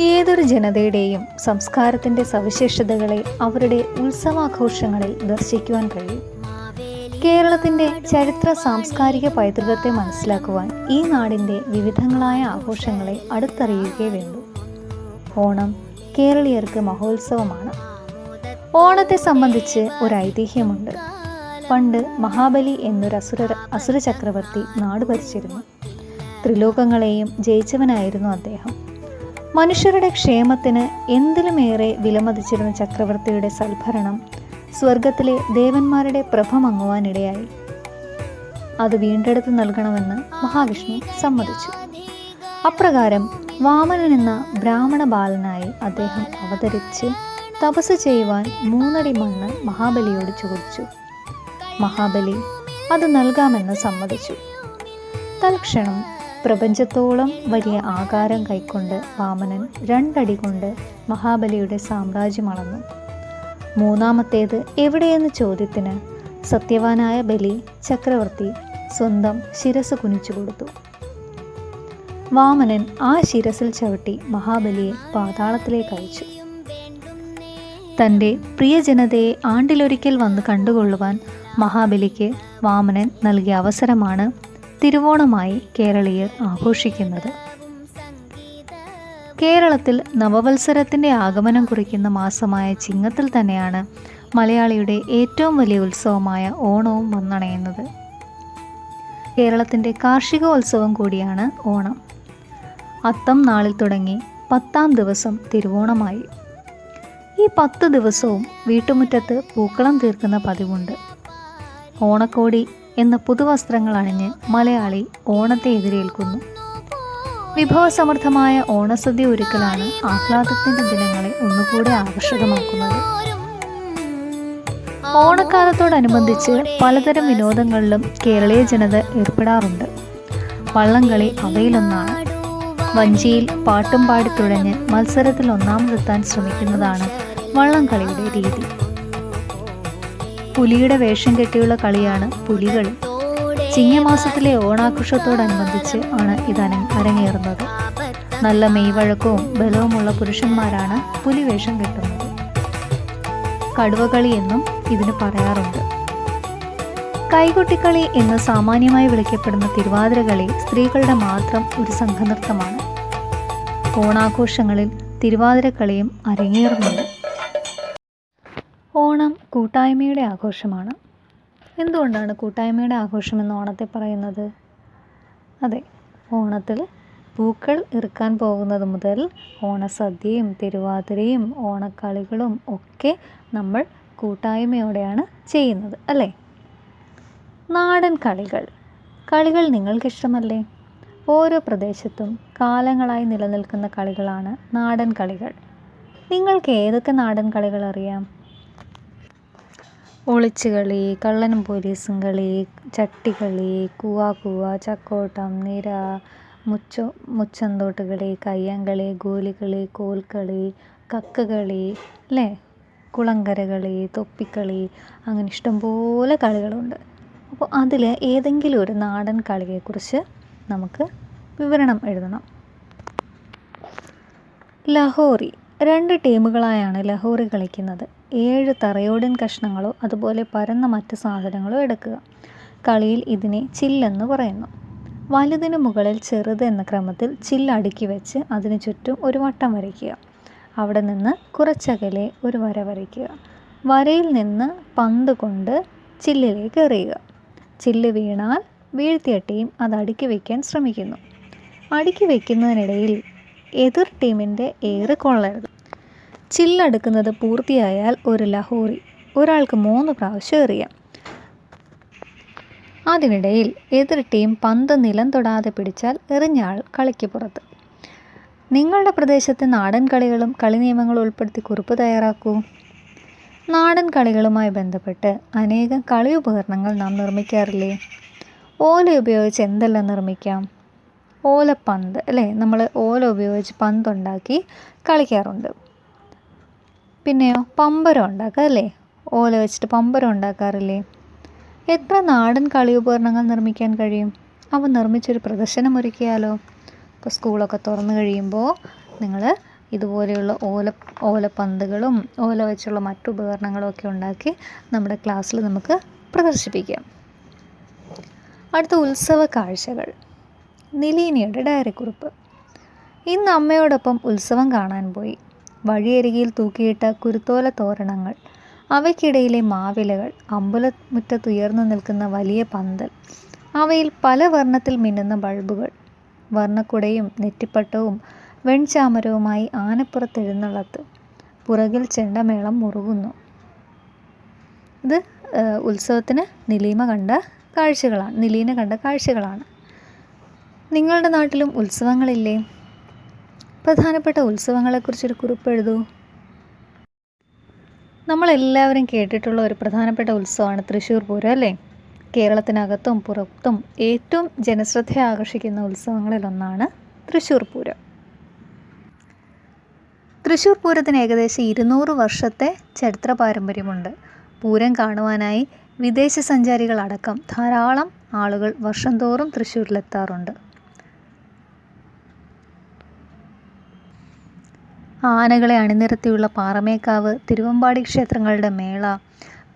ഏതൊരു ജനതയുടെയും സംസ്കാരത്തിന്റെ സവിശേഷതകളെ അവരുടെ ഉത്സവാഘോഷങ്ങളിൽ ദർശിക്കുവാൻ കഴിയും. കേരളത്തിന്റെ ചരിത്ര സാംസ്കാരിക പൈതൃകത്തെ മനസ്സിലാക്കുവാൻ ഈ നാടിന്റെ വിവിധങ്ങളായ ആഘോഷങ്ങളെ അടുത്തറിയുകയേ വേണ്ടൂ. ഓണം കേരളീയർക്ക് മഹോത്സവമാണ്. ഓണത്തെ സംബന്ധിച്ച് ഒരു ഐതിഹ്യമുണ്ട് പണ്ട് മഹാബലി എന്നൊരു അസുര അസുര ചക്രവർത്തി നാട് ഭരിച്ചിരുന്നു. ത്രിലോകങ്ങളെയും ജയിച്ചവനായിരുന്നു അദ്ദേഹം. മനുഷ്യരുടെ ക്ഷേമത്തിന് എന്തിലുമേറെ വിലമതിച്ചിരുന്ന ചക്രവർത്തിയുടെ സൽഭരണം സ്വർഗത്തിലെ ദേവന്മാരുടെ പ്രഭ മങ്ങുവാനിടയായി അത് വീണ്ടെടുത്ത് നൽകണമെന്ന് മഹാവിഷ്ണു സമ്മതിച്ചു. അപ്രകാരം വാമനൻ എന്ന ബ്രാഹ്മണ ബാലനായി അദ്ദേഹം അവതരിച്ച് തപസ് ചെയ്യുവാൻ മൂന്നടി മണ്ണ് മഹാബലിയോട് ചോദിച്ചു. മഹാബലി അത് നൽകാമെന്ന് സമ്മതിച്ചു. തൽക്ഷണം പ്രപഞ്ചത്തോളം വലിയ ആകാരം കൈക്കൊണ്ട് വാമനൻ രണ്ടടി കൊണ്ട് മഹാബലിയുടെ സാമ്രാജ്യം അളന്നു. മൂന്നാമത്തേത് എവിടെയെന്ന ചോദ്യത്തിന് സത്യവാനായ ബലി ചക്രവർത്തി സ്വന്തം ശിരസ് കുനിച്ചു കൊടുത്തു. വാമനൻ ആ ശിരസിൽ ചവിട്ടി മഹാബലിയെ പാതാളത്തിലേക്ക് അയച്ചു. തന്റെ പ്രിയജനതയെ ആണ്ടിലൊരിക്കൽ വന്ന് കണ്ടുകൊള്ളുവാൻ മഹാബലിക്ക് വാമനൻ നൽകിയ അവസരമാണ് തിരുവോണമായി കേരളീയർ ആഘോഷിക്കുന്നത്. കേരളത്തിൽ നവവത്സരത്തിന്റെ ആഗമനം കുറിക്കുന്ന മാസമായ ചിങ്ങത്തിൽ തന്നെയാണ് മലയാളിയുടെ ഏറ്റവും വലിയ ഉത്സവമായ ഓണവും വന്നണയുന്നത്. കേരളത്തിന്റെ കാർഷിക ഉത്സവം കൂടിയാണ് ഓണം. അത്തം നാളിൽ തുടങ്ങി പത്താം ദിവസം തിരുവോണമായി. ഈ പത്ത് ദിവസവും വീട്ടുമുറ്റത്ത് പൂക്കളം തീർക്കുന്ന പതിവുണ്ട്. ഓണക്കോടി എന്ന പുതുവസ്ത്രങ്ങൾ അണിഞ്ഞ് മലയാളി ഓണത്തെ എതിരേൽക്കുന്നു. വിഭവസമൃദ്ധമായ ഓണസദ്യ ഒരുക്കലാണ് ആഹ്ലാദത്തിന്റെ ദിനങ്ങളെ ഒന്നുകൂടെ ആകർഷകമാക്കുന്നത്. ഓണക്കാലത്തോടനുബന്ധിച്ച് പലതരം വിനോദങ്ങളിലും കേരളീയ ജനത ഏർപ്പെടാറുണ്ട്. വള്ളംകളി അവയിലൊന്നാണ്. വഞ്ചിയിൽ പാട്ടും പാടി തുഴഞ്ഞ് മത്സരത്തിൽ ഒന്നാമതെത്താൻ ശ്രമിക്കുന്നതാണ് വള്ളംകളിയുടെ രീതി. പുലിയുടെ വേഷം കെട്ടിയുള്ള കളിയാണ് പുലികളി ചിങ്ങമാസത്തിലെ ഓണാഘോഷത്തോടനുബന്ധിച്ച് ആണ് ഇത് അരങ്ങേറുന്നത്. നല്ല മെയ്വഴക്കവും ബലവുമുള്ള പുരുഷന്മാരാണ് പുലി വേഷം കെട്ടുന്നത്. കടുവകളി എന്നും ഇതിന് പറയാറുണ്ട്. കൈകൊട്ടിക്കളി എന്ന് സാമാന്യമായി വിളിക്കപ്പെടുന്ന തിരുവാതിരകളി സ്ത്രീകളുടെ മാത്രം ഒരു സംഘനൃത്തമാണ്. ഓണാഘോഷങ്ങളിൽ തിരുവാതിരക്കളിയും അരങ്ങേറുന്നുണ്ട്. കൂട്ടായ്മയുടെ ആഘോഷമാണ്. എന്തുകൊണ്ടാണ് കൂട്ടായ്മയുടെ ആഘോഷം എന്ന് ഓണത്തെ പറയുന്നത്? അതെ ഓണത്തിൽ പൂക്കൾ ഇറുക്കാൻ പോകുന്നത് മുതൽ ഓണസദ്യയും തിരുവാതിരയും ഓണക്കളികളും ഒക്കെ നമ്മൾ കൂട്ടായ്മയോടെയാണ് ചെയ്യുന്നത് അല്ലേ? നാടൻ കളികൾ. കളികൾ നിങ്ങൾക്കിഷ്ടമല്ലേ ഓരോ പ്രദേശത്തും കാലങ്ങളായി നിലനിൽക്കുന്ന കളികളാണ് നാടൻ കളികൾ. നിങ്ങൾക്ക് ഏതൊക്കെ നാടൻ കളികൾ അറിയാം? ഒളിച്ചുകളി കള്ളനും പോലീസും കളി ചട്ടികളി കൂവാ കൂവ ചക്കോട്ടം നിര മുച്ച മുച്ചന്തോട്ട് കളി കയ്യാങ്കളി ഗോലികളി കോൽക്കളി കക്കകളി അല്ലേ? കുളങ്കര കളി തൊപ്പിക്കളി അങ്ങനെ ഇഷ്ടംപോലെ കളികളുണ്ട്. അപ്പോൾ അതിൽ ഏതെങ്കിലും ഒരു നാടൻ കളിയെക്കുറിച്ച് നമുക്ക് വിവരണം എഴുതണം. ലഹോറി. രണ്ട് ടീമുകളായാണ് ലഹോറി കളിക്കുന്നത്. ഏഴ് തറയോടിൻ കഷ്ണങ്ങളോ അതുപോലെ പരന്ന മറ്റ് സാധനങ്ങളോ എടുക്കുക. കളിയിൽ ഇതിനെ ചില്ലെന്ന് പറയുന്നു. വലുതിന് മുകളിൽ ചെറുത് എന്ന ക്രമത്തിൽ ചില്ല് അടുക്കി വെച്ച് അതിന് ചുറ്റും ഒരു വട്ടം വരയ്ക്കുക. അവിടെ നിന്ന് കുറച്ചകലെ ഒരു വര വരയ്ക്കുക. വരയിൽ നിന്ന് പന്ത് കൊണ്ട് ചില്ലിലേക്ക് എറിയുക. ചില്ല് വീണാൽ വീഴ്ത്തിയ ടീം അത് അടുക്കി വയ്ക്കാൻ ശ്രമിക്കുന്നു. അടുക്കി വയ്ക്കുന്നതിനിടയിൽ എതിർ ടീമിന്റെ ഏറ് കൊള്ളരുത് ചില്ലടുക്കുന്നത് പൂർത്തിയായാൽ ഒരു ലഹോറി ഒരാൾക്ക് മൂന്ന് പ്രാവശ്യം എറിയാം. അതിനിടയിൽ എതിർ ടീം പന്ത് നിലം തൊടാതെ പിടിച്ചാൽ എറിഞ്ഞാൾ കളിക്ക് പുറത്ത്. നിങ്ങളുടെ പ്രദേശത്തെ നാടൻ കളികളും കളി നിയമങ്ങളും ഉൾപ്പെടുത്തി കുറിപ്പ് തയ്യാറാക്കൂ. നാടൻ കളികളുമായി ബന്ധപ്പെട്ട് അനേകം കളി ഉപകരണങ്ങൾ നാം നിർമ്മിക്കാറില്ലേ? ഓല ഉപയോഗിച്ച് എന്തെല്ലാം നിർമ്മിക്കാം? ഓലപ്പന്ത് അല്ലേ? നമ്മൾ ഓല ഉപയോഗിച്ച് പന്തുണ്ടാക്കി കളിക്കാറുണ്ട്. പിന്നെയോ പമ്പരം ഉണ്ടാക്കുക അല്ലേ? ഓല വെച്ചിട്ട് പമ്പരം ഉണ്ടാക്കാറില്ലേ? എത്ര നാടൻ കളി ഉപകരണങ്ങൾ നിർമ്മിക്കാൻ കഴിയും? അവ നിർമ്മിച്ചൊരു പ്രദർശനം ഒരുക്കിയാലോ? ഇപ്പോൾ സ്കൂളൊക്കെ തുറന്നു കഴിയുമ്പോൾ നിങ്ങൾ ഇതുപോലെയുള്ള ഓല ഓലപ്പന്തുകളും ഓല വെച്ചുള്ള മറ്റു ഉപകരണങ്ങളും ഒക്കെ ഉണ്ടാക്കി നമ്മുടെ ക്ലാസ്സിൽ നമുക്ക് പ്രദർശിപ്പിക്കാം. അടുത്ത ഉത്സവ കാഴ്ചകൾ. നിലീനയുടെ ഡയറിക്കുറിപ്പ് ഇന്ന് അമ്മയോടൊപ്പം ഉത്സവം കാണാൻ പോയി. വഴിയരികിൽ തൂക്കിയിട്ട കുരുത്തോല തോരണങ്ങൾ അവയ്ക്കിടയിലെ മാവിലകൾ അമ്പലമുറ്റത്തുയർന്നു നിൽക്കുന്ന വലിയ പന്തൽ അവയിൽ പല വർണത്തിൽ മിന്നുന്ന ബൾബുകൾ വർണക്കുടയും നെറ്റിപ്പട്ടവും വെൺചാമരവുമായി ആനപ്പുറത്തെഴുന്നള്ളത്ത് പുറകിൽ ചെണ്ടമേളം മുറുകുന്നു. ഇത് ഉത്സവത്തിന് നിലീമ കണ്ട കാഴ്ചകളാണ് നിലീന കണ്ട കാഴ്ചകളാണ്. നിങ്ങളുടെ നാട്ടിലും ഉത്സവങ്ങളില്ലേ? പ്രധാനപ്പെട്ട ഉത്സവങ്ങളെക്കുറിച്ചൊരു കുറിപ്പ് എഴുതൂ. നമ്മളെല്ലാവരും കേട്ടിട്ടുള്ള ഒരു പ്രധാനപ്പെട്ട ഉത്സവമാണ് തൃശ്ശൂർ പൂരം അല്ലേ? കേരളത്തിനകത്തും പുറത്തും ഏറ്റവും ജനശ്രദ്ധ ആകർഷിക്കുന്ന ഉത്സവങ്ങളിലൊന്നാണ് തൃശ്ശൂർ പൂരം. തൃശ്ശൂർ പൂരത്തിന് ഏകദേശം ഇരുന്നൂറ് വർഷത്തെ ചരിത്ര പാരമ്പര്യമുണ്ട്. പൂരം കാണുവാനായി വിദേശ സഞ്ചാരികളടക്കം ധാരാളം ആളുകൾ വർഷം തോറും തൃശ്ശൂരിലെത്താറുണ്ട്. ആനകളെ അണിനിരത്തിയുള്ള പാറമേക്കാവ് തിരുവമ്പാടി ക്ഷേത്രങ്ങളുടെ മേള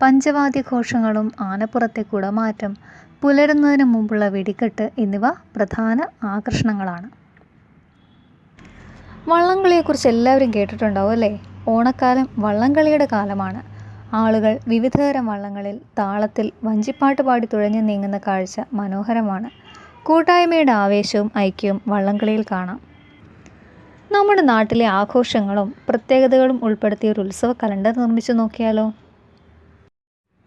പഞ്ചവാദ്യഘോഷങ്ങളും ആനപ്പുറത്തെ കുടമാറ്റം പുലരുന്നതിന് മുമ്പുള്ള വെടിക്കെട്ട് എന്നിവ പ്രധാന ആകർഷണങ്ങളാണ്. വള്ളംകളിയെക്കുറിച്ച് എല്ലാവരും കേട്ടിട്ടുണ്ടാവും അല്ലേ? ഓണക്കാലം വള്ളംകളിയുടെ കാലമാണ്. ആളുകൾ വിവിധതരം വള്ളങ്ങളിൽ താളത്തിൽ വഞ്ചിപ്പാട്ട് പാടി തുഴഞ്ഞു നീങ്ങുന്ന കാഴ്ച മനോഹരമാണ്. കൂട്ടായ്മയുടെ ആവേശവും ഐക്യവും വള്ളംകളിയിൽ കാണാം. നമ്മുടെ നാട്ടിലെ ആഘോഷങ്ങളും പ്രത്യേകതകളും ഉൾപ്പെടുത്തിയ ഒരു ഉത്സവ കലണ്ടർ നിർമ്മിച്ചു നോക്കിയാലോ?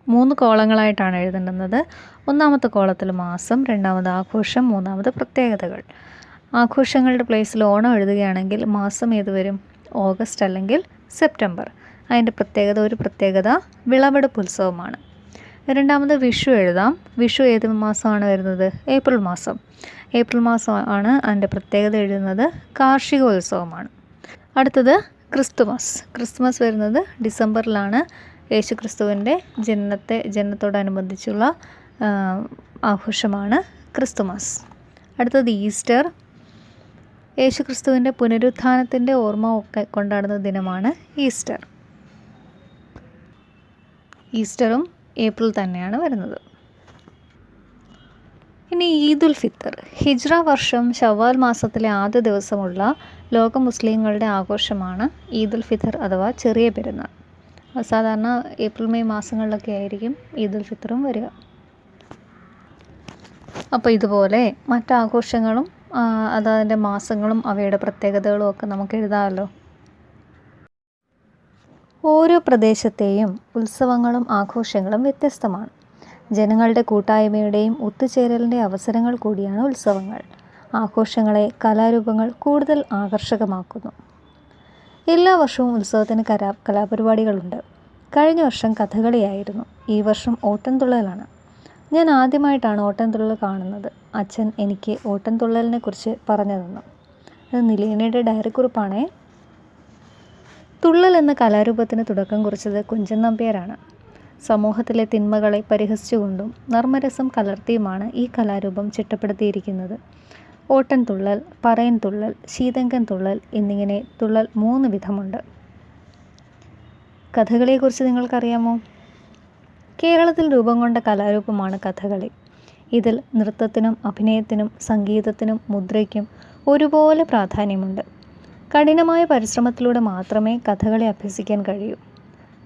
മൂന്ന് കോളങ്ങളായിട്ടാണ് എഴുതേണ്ടുന്നത്. ഒന്നാമത്തെ കോളത്തിൽ മാസം രണ്ടാമത് ആഘോഷം മൂന്നാമത് പ്രത്യേകതകൾ. ആഘോഷങ്ങളുടെ പ്ലേസിൽ ഓണം എഴുതുകയാണെങ്കിൽ മാസം ഏത് വരും? ഓഗസ്റ്റ് അല്ലെങ്കിൽ സെപ്റ്റംബർ. അതിന്റെ പ്രത്യേകത ഒരു പ്രത്യേകത വിളവെടുപ്പ് ഉത്സവമാണ്. രണ്ടാമത് വിഷു എഴുതാം. വിഷു ഏത് മാസമാണ് വരുന്നത്? ഏപ്രിൽ മാസം. ഏപ്രിൽ മാസമാണ് അതിന്റെ പ്രത്യേകത എഴുതുന്നത്. കാർഷികോത്സവമാണ്. അടുത്തത് ക്രിസ്തുമസ്. ക്രിസ്തുമസ് വരുന്നത് ഡിസംബറിലാണ്. യേശു ക്രിസ്തുവിന്റെ ജനനത്തെ ജനനത്തോടനുബന്ധിച്ചുള്ള ആഘോഷമാണ് ക്രിസ്തുമസ്. അടുത്തത് ഈസ്റ്റർ. യേശു ക്രിസ്തുവിന്റെ പുനരുത്ഥാനത്തിന്റെ ഓർമ്മ ഒക്കെ കൊണ്ടാടുന്ന ദിനമാണ് ഈസ്റ്റർ. ഈസ്റ്ററും ഏപ്രിൽ തന്നെയാണ് വരുന്നത്. ഇനി ഈദുൽ ഫിത്തർ. ഹിജ്റ വർഷം ഷവാൽ മാസത്തിലെ ആദ്യ ദിവസമുള്ള ലോക മുസ്ലിങ്ങളുടെ ആഘോഷമാണ് ഈദുൽ ഫിത്തർ അഥവാ ചെറിയ പെരുന്നാൾ. സാധാരണ ഏപ്രിൽ മെയ് മാസങ്ങളിലൊക്കെ ആയിരിക്കും ഈദുൽ ഫിത്തറും വരിക. അപ്പോൾ ഇതുപോലെ മറ്റാഘോഷങ്ങളും അതതിന്റെ മാസങ്ങളും അവയുടെ പ്രത്യേകതകളും ഒക്കെ നമുക്ക് എഴുതാമല്ലോ. ഓരോ പ്രദേശത്തെയും ഉത്സവങ്ങളും ആഘോഷങ്ങളും വ്യത്യസ്തമാണ്. ജനങ്ങളുടെ കൂട്ടായ്മയുടെയും ഒത്തുചേരലിന്റെ അവസരങ്ങൾ കൂടിയാണ് ഉത്സവങ്ങൾ. ആഘോഷങ്ങളെ കലാരൂപങ്ങൾ കൂടുതൽ ആകർഷകമാക്കുന്നു. എല്ലാ വർഷവും ഉത്സവത്തിന് കലാ കലാപരിപാടികളുണ്ട്. കഴിഞ്ഞ വർഷം കഥകളിയായിരുന്നു. ഈ വർഷം ഓട്ടൻതുള്ളലാണ് ഞാൻ ആദ്യമായിട്ടാണ് ഓട്ടൻതുള്ളൽ കാണുന്നത്. അച്ഛൻ എനിക്ക് ഓട്ടംതുള്ളലിനെ കുറിച്ച് പറഞ്ഞു തന്നു അത് നിലീനയുടെ ഡയറിക്കുറിപ്പാണേ തുള്ളൽ എന്ന കലാരൂപത്തിന് തുടക്കം കുറിച്ചത് കുഞ്ചൻ നമ്പ്യാരാണ്. സമൂഹത്തിലെ തിന്മകളെ പരിഹസിച്ചുകൊണ്ടും നർമ്മരസം കലർത്തിയുമാണ് ഈ കലാരൂപം ചിട്ടപ്പെടുത്തിയിരിക്കുന്നത്. ഓട്ടൻ തുള്ളൽ പറയൻ തുള്ളൽ ശീതങ്കൻ തുള്ളൽ എന്നിങ്ങനെ തുള്ളൽ മൂന്ന് വിധമുണ്ട്. കഥകളിയെക്കുറിച്ച് നിങ്ങൾക്കറിയാമോ? കേരളത്തിൽ രൂപം കൊണ്ട കലാരൂപമാണ് കഥകളി. ഇതിൽ നൃത്തത്തിനും അഭിനയത്തിനും സംഗീതത്തിനും മുദ്രയ്ക്കും ഒരുപോലെ പ്രാധാന്യമുണ്ട്. കഠിനമായ പരിശ്രമത്തിലൂടെ മാത്രമേ കഥകളി അഭ്യസിക്കാൻ കഴിയൂ.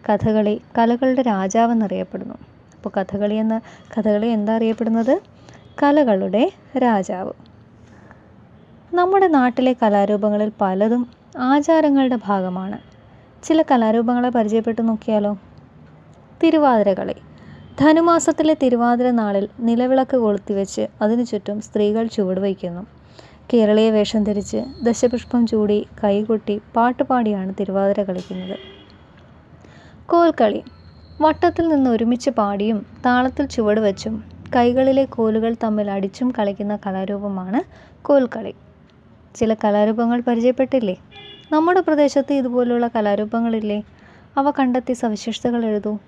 കഥകളി കലകളുടെ രാജാവെന്നറിയപ്പെടുന്നു. അപ്പോൾ കഥകളി എന്ന കഥകളി എന്താ അറിയപ്പെടുന്നത്? കലകളുടെ രാജാവ്. നമ്മുടെ നാട്ടിലെ കലാരൂപങ്ങളിൽ പലതും ആചാരങ്ങളുടെ ഭാഗമാണ്. ചില കലാരൂപങ്ങളെ പരിചയപ്പെട്ടു നോക്കിയാലോ? തിരുവാതിരകളി. ധനുമാസത്തിലെ തിരുവാതിര നാളിൽ നിലവിളക്ക് കൊളുത്തിവെച്ച് അതിനു ചുറ്റും സ്ത്രീകൾ ചുവട് വയ്ക്കുന്നു. കേരളീയ വേഷം ധരിച്ച് ദശപുഷ്പം ചൂടി കൈകൊട്ടി പാട്ടുപാടിയാണ് തിരുവാതിര കളിക്കുന്നത്. കോൽക്കളി വട്ടത്തിൽ നിന്ന് ഒരുമിച്ച് പാടിയും താളത്തിൽ ചുവട് വെച്ചും കൈകളിലെ കോലുകൾ തമ്മിൽ അടിച്ചും കളിക്കുന്ന കലാരൂപമാണ് കോൽക്കളി ചില കലാരൂപങ്ങൾ പരിചയപ്പെട്ടില്ലേ? നമ്മുടെ പ്രദേശത്ത് ഇതുപോലുള്ള കലാരൂപങ്ങളില്ലേ? അവ കണ്ടെത്തി സവിശേഷതകൾ എഴുതൂ.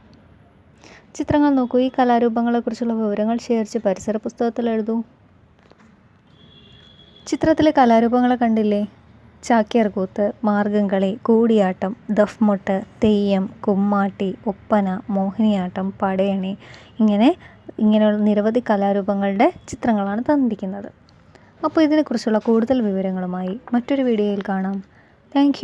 ചിത്രങ്ങൾ നോക്കൂ. ഈ കലാരൂപങ്ങളെക്കുറിച്ചുള്ള വിവരങ്ങൾ ശേഖരിച്ച് പരിസര പുസ്തകത്തിൽ എഴുതൂ. ചിത്രത്തിലെ കലാരൂപങ്ങളെ കണ്ടില്ലേ? ചാക്യാർകൂത്ത് മാർഗംകളി കൂടിയാട്ടം ദഫ്മുട്ട് തെയ്യം കുമ്മാട്ടി ഒപ്പന മോഹിനിയാട്ടം പടയണി ഇങ്ങനെ ഇങ്ങനെയുള്ള നിരവധി കലാരൂപങ്ങളുടെ ചിത്രങ്ങളാണ് തന്നിരിക്കുന്നത്. അപ്പോൾ ഇതിനെക്കുറിച്ചുള്ള കൂടുതൽ വിവരങ്ങളുമായി മറ്റൊരു വീഡിയോയിൽ കാണാം. താങ്ക്